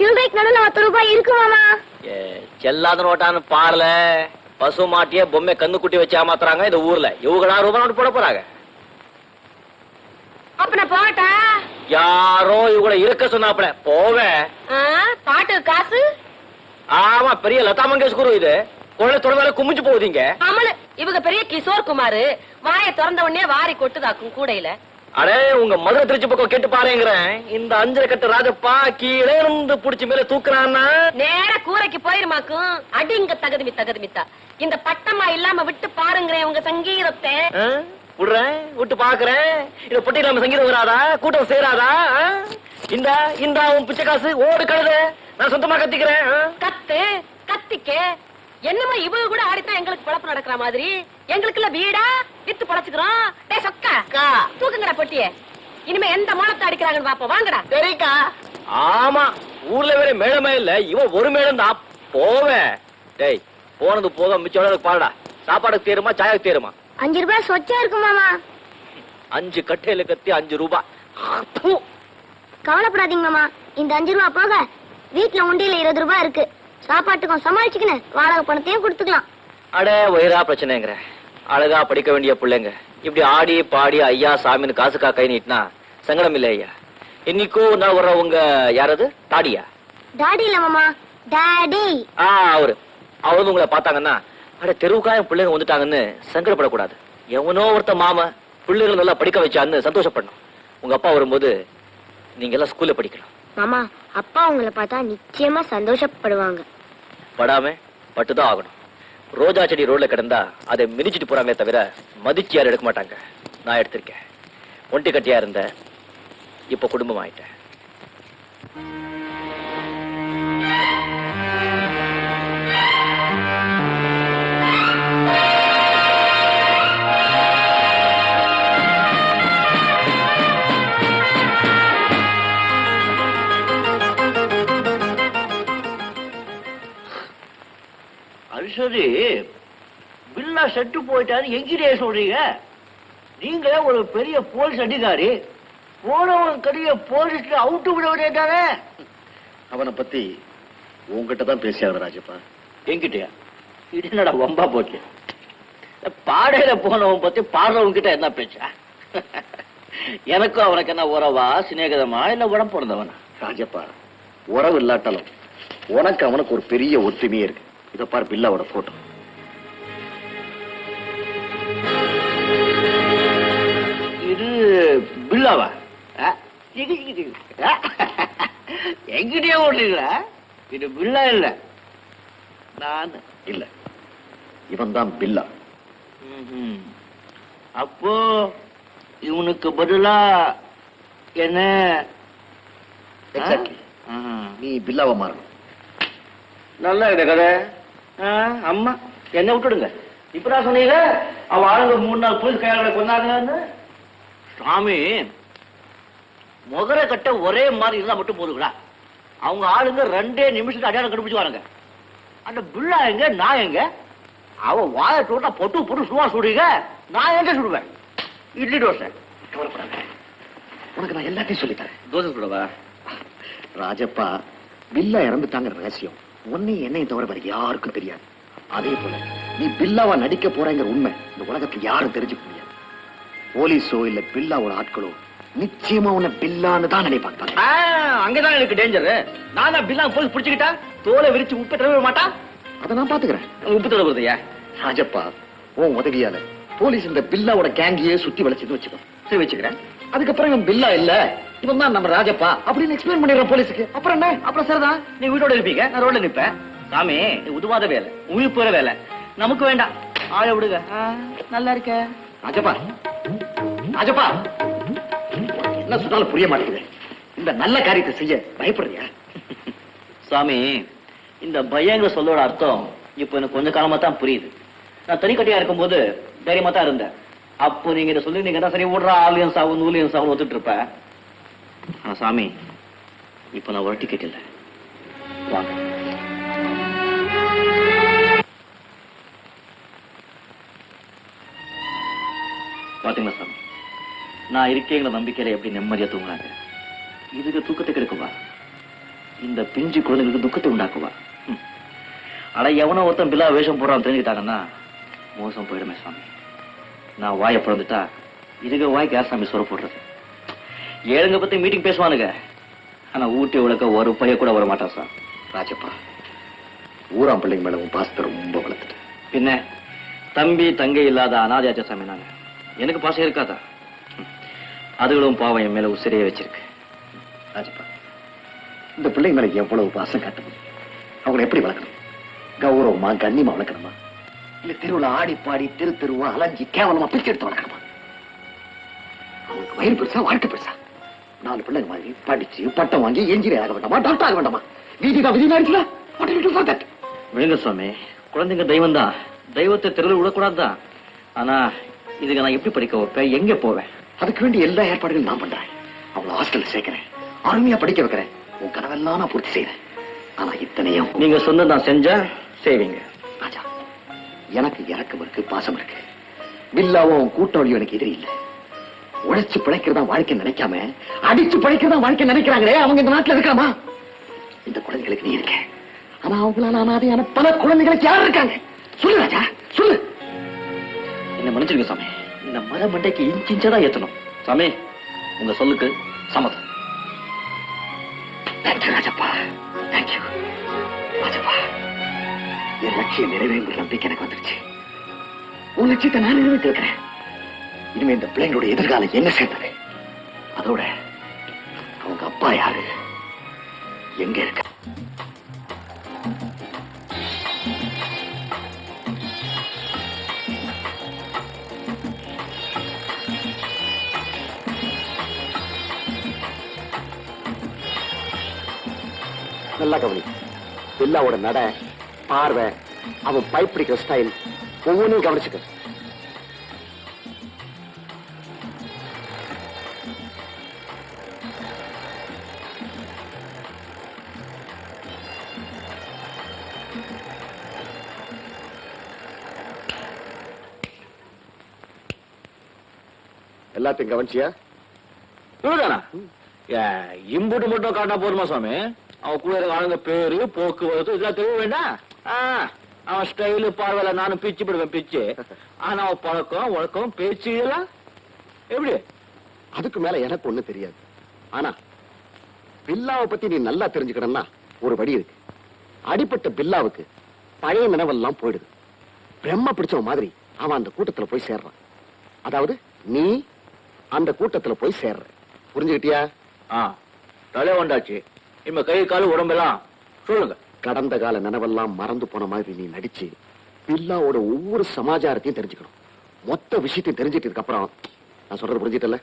சில்லறைக்கு நடுவில் பத்து ரூபாய் இருக்கு மாமா. ஏ, செல்லாத நோட்டான்னு பாடல. பசு மாட்டிய பொம்மை கண்ணு குட்டி வச்சு ஏமாத்துறாங்க இந்த ஊர்ல. இவங்களா ரூபாய் நோட்டு போட போறாங்க? அப்ப போகட்டா? யாரோ இவங்கள இருக்க சொன்னாப்ல போவேன். பாட்டு காசு? ஆமா பெரிய லதா மங்கேஷ்கர் இது. குழந்தை தொடர்பால குமிஞ்சு போகுதீங்க. அமலு இவங்க பெரிய கிஷோர் குமார். வாயை திறந்த உடனே வாரி கொட்டுதாக்கும் கூடையில. அடே உங்க மதுரை திருச்சி பக்கம் கேட்டு பாருங்கிறேன். இந்த அஞ்சரை கட்டு ராஜப்பா கீழே இருந்து புடிச்சு மேல தூக்குறான்னா? நேர கூரைக்கு போயிருமாக்கும். அடிங்க தகுதிமி தகுதிமித்தா இந்த பட்டமா இல்லாம விட்டு பாருங்கிறேன் உங்க சங்கீதத்தை? விடுறேன் விட்டு பாக்குறேன். இந்த பொட்டி நம்ம சங்கீதம் வராதா? கூட்டம் சேராதா? இந்த இந்த உன் பிச்சை காசு ஓடு கழுத. நான் சொந்தமா கத்திக்கிறேன்? கத்து கத்திக்க. என்னமோ இவங்க கூட ஆடித்தான் எங்களுக்கு பழப்பு நடக்கிற மாதிரி. எங்களுக்குள்ள வீடா? வித்து பழச்சுக்கிறோம். டே சொக்கா. அக்கா. தூக்குங்கடா பொட்டிய. இனிமே எந்த மோளத்தை அடிக்கிறாங்கன்னு பாப்போம். வாங்கடா. சரிக்கா. ஆமா ஊர்ல வேற மேளமே இல்ல. இவன் ஒரு மேளம் தான் போவேன் டேய் போனது போதும் மிச்சம் பாடா சாப்பாடுக்கு தேருமா சாயாக்கு தேருமா? அஞ்சு ரூபாய் சொச்சா இருக்கு மாமா. அஞ்சு கட்டையில கத்தி அஞ்சு ரூபாய். ப்பு. கவலைப்படாதீங்க மாமா. இந்த அஞ்சு ரூபாய் போக வீட்டுல உண்டியில இருபது ரூபாய் இருக்கு. சாப்பாட்டுக்கும் சமாளிச்சுக்கின்னு வாடகை பணத்தையும் கொடுத்துக்கலாம். அட வயிறா பிரச்சனைங்கிற. அழகா படிக்க வேண்டிய பிள்ளைங்க. இப்படி ஆடி பாடி ஐயா சாமின்னு காசுக்கா கை நீட்டினா சங்கடம் இல்லை ஐயா. இன்னைக்கோ நான் வர்ற உங்க யாரது? தாடியா? டாடி இல்ல மாமா. டாடி ஆ அவரு. அவரு உங்களை பார்த்தாங்கன்னா அட தெருவுக்காயம் பிள்ளைங்க வந்துட்டாங்கன்னு சங்கடப்படக்கூடாது. எவனோ ஒருத்த மாமா பிள்ளைகள் நல்லா படிக்க வச்சான்னு சந்தோஷப்படணும். உங்க அப்பா வரும்போது நீங்க எல்லாம் ஸ்கூல்ல படிக்கலாம். மாமா அப்பா உங்களை பார்த்தா நிச்சயமா சந்தோஷப்படுவாங்க. படாம பட்டுதான் ஆகணும். ரோஜா செடி ரோட்ல கிடந்தா அதை மிதிச்சிட்டு போறாங்களே தவிர மதிச்சு யாரும் எடுக்க மாட்டாங்க. நான் எடுத்திருக்கேன். ஒண்டி கட்டியா இருந்த இப்ப குடும்பம் ஆயிட்டேன் செட்டு போயிட்டாரு எங்கிட்டே சொல்றீங்க? நீங்க ஒரு பெரிய போலீஸ் அதிகாரி போனவன் கடைய போலீஸ்ல அவுட்டு விட வேண்டியதானே அவனை பத்தி உன்கிட்ட தான் பேசியாவது ராஜப்பா. எங்கிட்டயா இது என்னடா வம்பா போச்சு? பாடையில போனவன் பத்தி பாடுறவங்க கிட்ட என்ன பேச்சா? எனக்கும் அவனுக்கு என்ன உறவா சிநேகிதமா இல்ல உடம்பு பிறந்தவனா ராஜப்பா உறவு இல்லாட்டாலும் உனக்கு அவனுக்கு ஒரு பெரிய ஒத்துமையே இருக்கு. இத பாரு பில்லாவோட போட்டோ பில்லாவா? எங்கிட்டயே ஓடுறீங்களா? இது பில்லா இல்ல? நான் இல்ல. இவன் தான் பில்லா. அப்போ இவனுக்கு பதிலா என்ன. நீ பில்லாவை மாறணும். நல்லா இந்த கதை. அம்மா என்ன விட்டுடுங்க. இப்பதான் சொன்னீங்க அவ ஆளுங்க மூணு நாள் போலீஸ் கையாளர்களை கொண்டாங்கன்னு சாமி முகர கட்ட ஒரே மாதிரி இருந்தா மட்டும் போதுங்களா? அவங்க ஆளுங்க ரெண்டே நிமிஷத்துக்கு அடையாளம் கண்டுபிடிச்சு அந்த பிள்ளா எங்க நான் எங்க? அவ வாய தோட்டா பொட்டு பொட்டு சும்மா சுடுங்க நான் எங்க சுடுவேன். இட்லி தோசை. உனக்கு நான் எல்லாத்தையும் சொல்லித்தரேன். தோசை சுடவா? ராஜப்பா பில்லா இறந்துட்டாங்கிற ரகசியம். உன்னை என்னையும் தவிர வேற யாருக்கும் தெரியாது. அதே போல நீ பில்லாவா நடிக்க போறேங்கிற உண்மை இந்த உலகத்துல யாரும் தெரிஞ்சுக்க முடியாது போலீஸோ இல்ல பில்லாவோட ஆட்களோ நிச்சயமா உன்னை பில்லான்னு தான் நினைப்பாங்க அங்கதான் எனக்கு டேஞ்சர் நான் தான் பில்லா போலீஸ் பிடிச்சுக்கிட்டா தோலை விரிச்சு உப்பு தடவை மாட்டான் அதை நான் பாத்துக்கிறேன். உப்பு தடவுறதையா ராஜப்பா உன் உதவியால போலீஸ் இந்த பில்லாவோட கேங்கியே சுத்தி வளைச்சது வச்சுக்கோ. சரி வச்சுக்கிறேன். அதுக்கப்புறம் இவன் பில்லா இல்ல இவன் தான் நம்ம ராஜப்பா அப்படின்னு எக்ஸ்பிளைன் பண்ணிடுறான் போலீஸுக்கு. அப்புறம் என்ன? அப்புறம் சரிதான். நீ வீட்டோட இருப்பீங்க நான் ரோட்ல நிப்பேன். சாமி உதுவாத வேலை உயிர் போற வேலை. நமக்கு வேண்டாம். ஆள விடுங்க. நல்லா இருக்க ராஜப்பா ராஜப்பா! என்ன சொன்னாலும் புரிய மாட்டேங்குது. இந்த நல்ல காரியத்தை செய்ய பயப்படுறியா? சாமி இந்த பயங்கிற சொல்லோட அர்த்தம் இப்போ எனக்கு கொஞ்ச காலமா தான் புரியுது. நான் தனிக்கட்டியா இருக்கும்போது தைரியமா தான் இருந்தேன். அப்போ நீங்க இதை சொல்லி நீங்க தான் சரி விடுற ஆலியன் சாவு நூலியன் சாவு ஒத்துட்டு இருப்பேன் சாமி இப்போ நான் ஒரு டிக்கெட் இல்லை. வாங்க. நான் இருக்கேங்கிற நம்பிக்கையில எப்படி நிம்மதியா தூங்குறாங்க இதுக்கு தூக்கத்தை கெடுக்குவா? இந்த பிஞ்சு குழந்தைகளுக்கு துக்கத்தை உண்டாக்குவா? ம். அட எவனோ ஒருத்தன் பில்லா வேஷம் போடுறான் தெரிஞ்சுக்கிட்டாங்கன்னா மோசம் போயிடுமே சாமி. நான் வாயை பிறந்துட்டா இதுக்கு வாய்க்கு யார் சாமி சொர போடுறது? ஏழுங்க பத்தி மீட்டிங் பேசுவானுங்க. ஆனா ஊட்டி உலக ஒரு பைய கூட வர மாட்டான் சார் ராஜப்பா ஊராம் பிள்ளைங்க மேல உன் பாசத்தை ரொம்ப வளர்த்துட்டேன். பின்ன தம்பி தங்கை இல்லாத அனாதையாச்ச சாமி நாங்க எனக்கு பாசம் இருக்காதா? அதுகளும் பாவம் என் மேல உசிரியே வச்சிருக்கு. ராஜப்பா இந்த பிள்ளைங்க மேல எவ்வளவு பாசம் காட்ட முடியும் அவங்களை எப்படி வளர்க்கணும்? கௌரவமா கண்ணியமா வளர்க்கணுமா? இல்ல தெருவுல ஆடி பாடி தெரு தெருவா அலைஞ்சி கேவலமா பிச்சை எடுத்து வளர்க்கணுமா? அவங்களுக்கு வயிறு பெருசா வாழ்க்கை பெருசா. நாலு பிள்ளைங்க மாதிரி படிச்சு பட்டம் வாங்கி என்ஜினியர் ஆக வேண்டாமா டாக்டர் ஆக வேண்டாமா? வீதிக்கா விதி நாடுல விழுங்க சுவாமி. குழந்தைங்க தெய்வம் தான் தெய்வத்தை தெருவில் விடக்கூடாதுதான். ஆனா இதுக்கு நான் எப்படி படிக்க வைப்பேன்? எங்க போவேன்? அதுக்கு வேண்டிய எல்லா ஏற்பாடுகளும் நான் பண்றேன். அவளை ஹாஸ்டல்ல சேர்க்கிறேன். அருமையா படிக்க வைக்கிறேன். உன் கனவெல்லாம் நான் பூர்த்தி செய்யறேன் ஆனா இத்தனையும் நீங்க சொன்ன நான் செஞ்சா செய்வீங்க. ராஜா எனக்கு இறக்கம் இருக்கு பாசம் இருக்கு. பில்லாவும் கூட்டாளியும் எனக்கு எதிரி இல்ல. உழைச்சு பிழைக்கிறதா வாழ்க்கை நினைக்காம அடிச்சு பிழைக்கிறதா வாழ்க்கை நினைக்கிறாங்களே அவங்க இந்த நாட்டுல இருக்காமா இந்த குழந்தைகளுக்கு நீ இருக்க. ஆனா அவங்களால அனாதையான பல குழந்தைகளுக்கு யார் இருக்காங்க? சொல்லு ராஜா சொல்லு. என்ன மன்னிச்சிருங்க சாமி. இந்த மர மண்டைக்கு இன்ச்சு இன்ச்சா தான் ஏத்தணும். சாமி உங்க சொல்லுக்கு சம்மதம். Thank you Rajappa. Thank you Rajappa என் லட்சியம் நிறைவேறுங்கிற நம்பிக்கை எனக்கு வந்துருச்சு. உன் லட்சியத்தை நான் நிறைவேற்றிருக்கிறேன். இனிமே இந்த பிள்ளைங்களோட எதிர்காலம் என்ன சேர்ந்தது? அதோட அவங்க அப்பா யாரு? எங்க இருக்க நல்லா கவனி. பில்லாவோட நட பார்வை அவன் பைப் பிடிக்கிற ஸ்டைல் ஒவ்வொன்றையும் கவனிச்சுக்க. எல்லாத்தையும் கவனிச்சியா? இவ்வளவுதானா இம்புட்டு மட்டும் காட்டினா போதுமா சுவாமி? அவன் கூட ஆளுங்க பேரு போக்குவரத்து இதெல்லாம் தெரிய வேண்டாம். அவன் ஸ்டைலு பார்வையில நானும் பிச்சு போடுவேன் பிச்சு. ஆனா அவன் பழக்கம் வழக்கம் பேச்சு இதெல்லாம் எப்படி? அதுக்கு மேல எனக்கு ஒண்ணு தெரியாது. ஆனா பில்லாவை பத்தி நீ நல்லா தெரிஞ்சுக்கணும்னா ஒரு வழி இருக்கு. அடிப்பட்ட பில்லாவுக்கு பழைய நினைவெல்லாம் போயிடுது. பிரம்ம பிடிச்சவன் மாதிரி அவன் அந்த கூட்டத்துல போய் சேர்றான். அதாவது நீ அந்த கூட்டத்துல போய் சேர்ற. புரிஞ்சுக்கிட்டியா? ஆ தலை வந்தாச்சு. இனிமே கை கால் உடம்பெல்லாம். சொல்லுங்க. கடந்த கால நினைவெல்லாம் மறந்து போன மாதிரி நீ நடிச்சு பில்லாவோட ஒவ்வொரு சமாச்சாரத்தையும் தெரிஞ்சுக்கணும். மொத்த விஷயத்தையும் தெரிஞ்சிட்டதுக்கு அப்புறம் நான் சொல்றது புரிஞ்சிட்டல?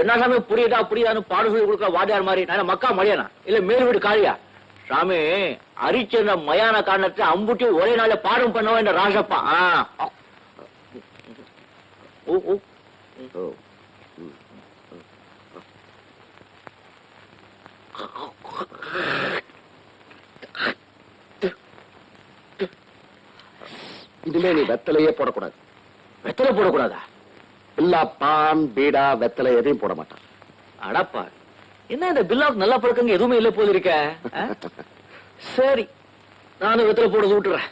என்ன சாமி புரியுதா புரியுதான்னு பாடம் சொல்லி கொடுக்க வாத்தியார் மாதிரி? நான் மக்கா மடியானா இல்ல மேல் வீடு காளியா? சாமி அரிச்சந்த மயான காரணத்தை அம்புட்டி ஒரே நாள்ல பாடம் பண்ணவன் இந்த ராசப்பா ஆ. ஓ ஓ. ஓ. இனிமே நீ வெத்தலையே போடக்கூடாது. வெத்தலை போடக்கூடாதா? பில்லா பான் பீடா வெத்தலை எதையும் போட மாட்டான். அடப்பா என்ன இந்த பில்லாவுக்கு நல்ல பழக்கங்க எதுவுமே இல்ல போல இருக்க? சரி நானும் வெத்தலை போடுறது விட்டுறேன்.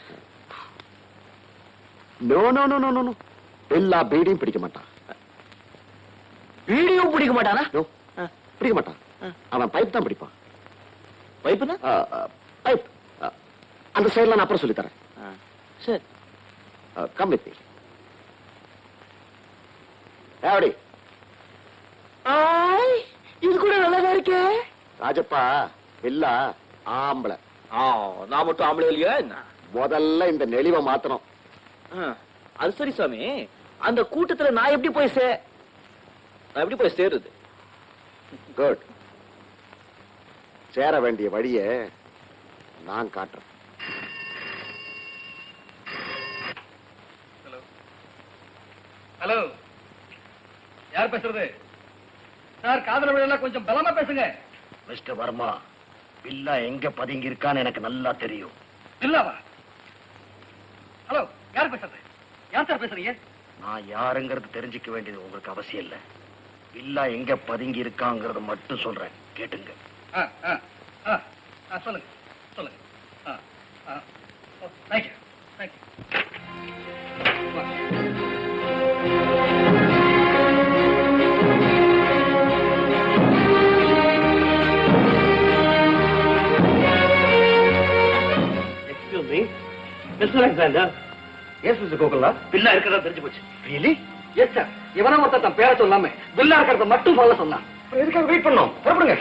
No no no no no Billa பீடியும் பிடிக்க மாட்டான். வீடியோ பிடிக்க மாட்டானா? பிடிக்க மாட்டான். அவன் பைப் தான் பிடிப்பான். பைப் அந்த சைடுல நான் அப்புறம் சொல்லித் தரேன். சரி. கம் வித் மீ எப்படி ஆய், இது கூட நல்லாதான் இருக்கே. ராஜப்பா பில்லா ஆம்பளை. ஆ, நான் மட்டும் ஆம்பளை இல்லையா என்ன? முதல்ல இந்த நெளிவை மாத்தணும். அது சரி சாமி. அந்த கூட்டத்துல நான் எப்படி போய் சே நான் எப்படி போய் சேருது குட் சேர வேண்டிய வழிய நான் காட்டுறேன். ஹலோ யார் பேசுறது? சார் காதல விழா கொஞ்சம் பலமா பேசுங்க. மிஸ்டர் வர்மா பில்லா எங்க பதுங்கி இருக்கான்னு எனக்கு நல்லா தெரியும். இல்லாவா ஹலோ யார் பேசுறது? யார் சார் பேசுறீங்க? நான் யாருங்கிறது தெரிஞ்சுக்க வேண்டியது உங்களுக்கு அவசியம் இல்ல. பில்லா எங்க பதுங்கி இருக்காங்கிறத மட்டும் சொல்றேன். கேட்டுங்க. சொல்லுங்க சொல்லுங்க. Thank you thank you excuse me mister Alexander yes mister Billa இருக்கிறதா தெரிஞ்சு போச்சு. ரியலி இவனா மொத்தம் தன் பேரை சொல்லாம பில்லா இருக்கிறத மட்டும் சொல்ல சொன்னான். எதுக்காக வெயிட் பண்ணோம் புறப்படுங்க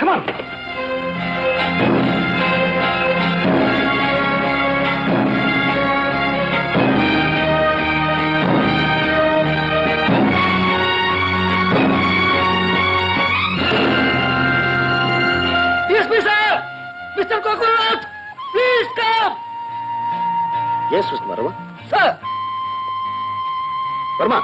மிஸ்டர் வர்மா